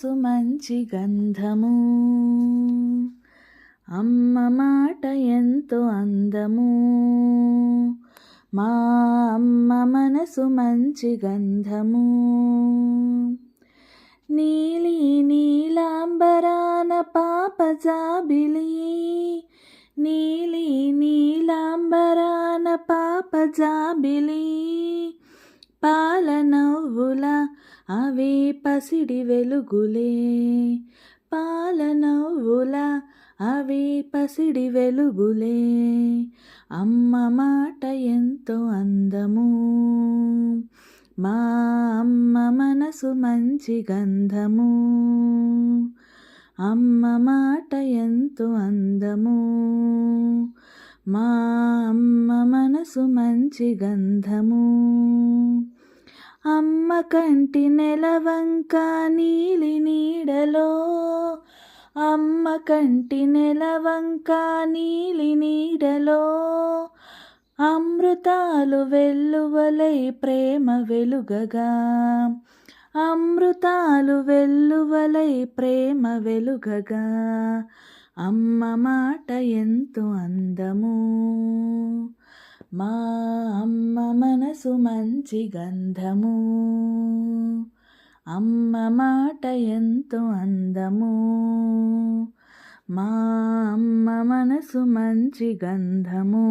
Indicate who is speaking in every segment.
Speaker 1: మనసు మంచి గంధము. అమ్మ మాట ఎంతో అందము. మా అమ్మ మనసు మంచి గంధము. నీలి నీలాంబరాన పాప జాబిలి. నీలి నీలాంబరాన పాప జాబిలి. పసిడి వెలుగులే పాలనవ్వుల అవి పసిడి వెలుగులే. అమ్మ మాట ఎంతో అందము మా అమ్మ మనసు మంచి గంధము. అమ్మ మాట ఎంతో అందము మా అమ్మ మనసు మంచి గంధము. అమ్మ కంటి నెలవంక నీలి నీడలో. అమ్మ కంటి నెలవంక నీలి నీడలో. అమృతాలు వెల్లువలై ప్రేమ వెలుగగా. అమృతాలు వెల్లువలై ప్రేమ వెలుగగా. అమ్మ మాట ఎంతో అందము. మా అమ్మ మనసు మంచి గంధము. అమ్మ మాట ఎంతో అందము. మా అమ్మ మనసు మంచి గంధము.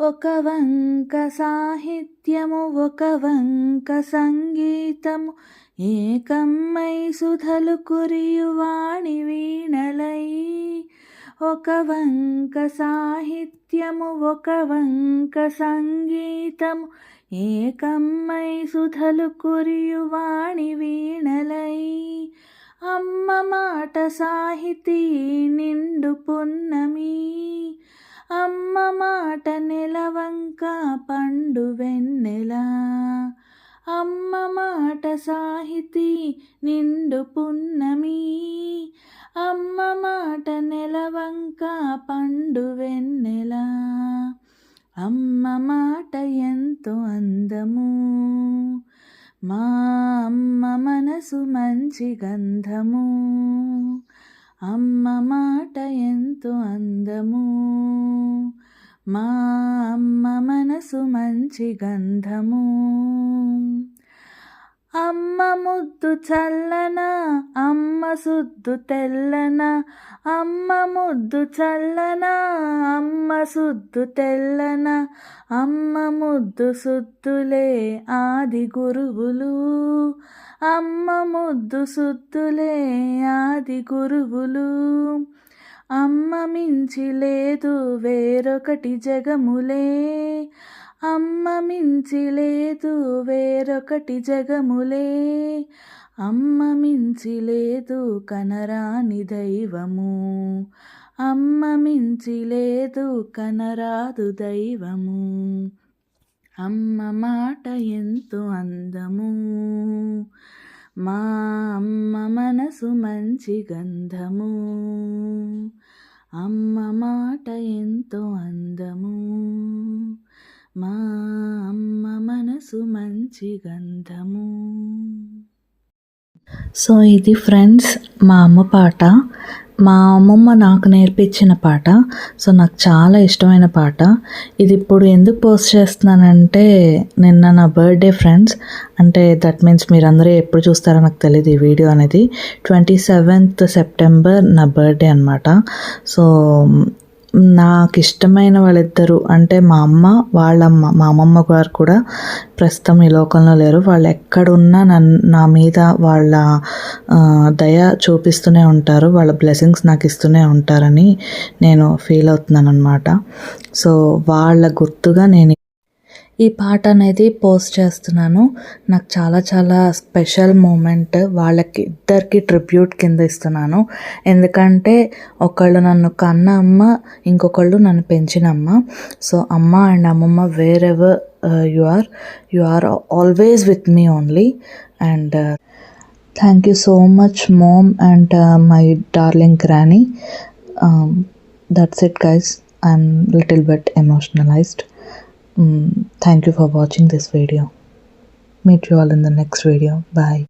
Speaker 1: ఒక వంక సాహిత్యము ఒక వంక సంగీతము. ఏకమ్మై సుధలు కురియువాణి వీణలై ఒక వంక సాహిత్యము ఒక వంక సంగీతము. ఏకమ్మై సుధలు కురియువాణి వీణలై. అమ్మ మాట సాహితీ నిండు పున్నమి. అమ్మ మాట నెలవంక పండు వెన్నెల. అమ్మ మాట సాహితీ నిండు పున్నమి. అమ్మ మాట నెలవంక పండు వెన్నెల. అమ్మ మాట ఎంతో అందము. మా అమ్మ మనసు మంచి గంధము. అమ్మ మాట ఎంతో అందము. మా అమ్మ మనసు మంచి గంధము. అమ్మ ముద్దు చల్లన అమ్మ సుద్దు తెల్లన అమ్మ ముద్దు చల్లన అమ్మ సుద్దు తెల్లన అమ్మ ముద్దు సుద్దులే ఆది గురువులు. అమ్మ ముద్దు సుద్దులే ఆది గురువులు. అమ్మ మించి లేదు వేరొకటి జగములే. అమ్మ మించి లేదు వేరొకటి జగములే. అమ్మ మించి లేదు కనరాని దైవము. అమ్మ మించి లేదు కనరాదు దైవము. అమ్మ మాట ఎంతో అందము. మా అమ్మ మనసు మంచి గంధము. అమ్మ మాట ఎంతో అందము. మా అమ్మ మనసు మంచి గంధము. సో ఇది ఫ్రెండ్స్ మా అమ్మ పాట. మా అమ్మమ్మ నాకు నేర్పించిన పాట. సో నాకు చాలా ఇష్టమైన పాట. ఇది ఇప్పుడు ఎందుకు పోస్ట్ చేస్తున్నానంటే నిన్న నా బర్త్డే ఫ్రెండ్స్. అంటే దట్ మీన్స్ మీరందరూ ఎప్పుడు చూస్తారో నాకు తెలియదు ఈ వీడియో అనేది. ట్వంటీ సెవెంత్ సెప్టెంబర్ నా బర్త్డే అనమాట సో నాకు ఇష్టమైన వాళ్ళిద్దరు అంటే మా అమ్మ వాళ్ళమ్మ మా అమ్మమ్మ గారు కూడా ప్రస్తుతం ఈ లోకంలో లేరు. వాళ్ళు ఎక్కడున్నా నన్ను నా మీద వాళ్ళ దయ చూపిస్తూనే ఉంటారు. వాళ్ళ బ్లెస్సింగ్స్ నాకు ఇస్తూనే ఉంటారని నేను ఫీల్ అవుతున్నాను అనమాట సో వాళ్ళ గుర్తుగా నేను ఈ పాట అనేది పోస్ట్ చేస్తున్నాను. నాకు చాలా చాలా స్పెషల్ మూమెంట్ వాళ్ళకి ఇద్దరికి ట్రిబ్యూట్ కింద ఇస్తున్నాను. ఎందుకంటే ఒకళ్ళు నన్ను కన్న అమ్మ ఇంకొకళ్ళు నన్ను పెంచిన అమ్మ సో అమ్మ అండ్ అమ్మమ్మ wherever you are you are always with me only and thank you so much mom and my darling granny that's it guys I'm little but emotionalized Mm, thank you for watching this video. Meet you all in the next video. Bye.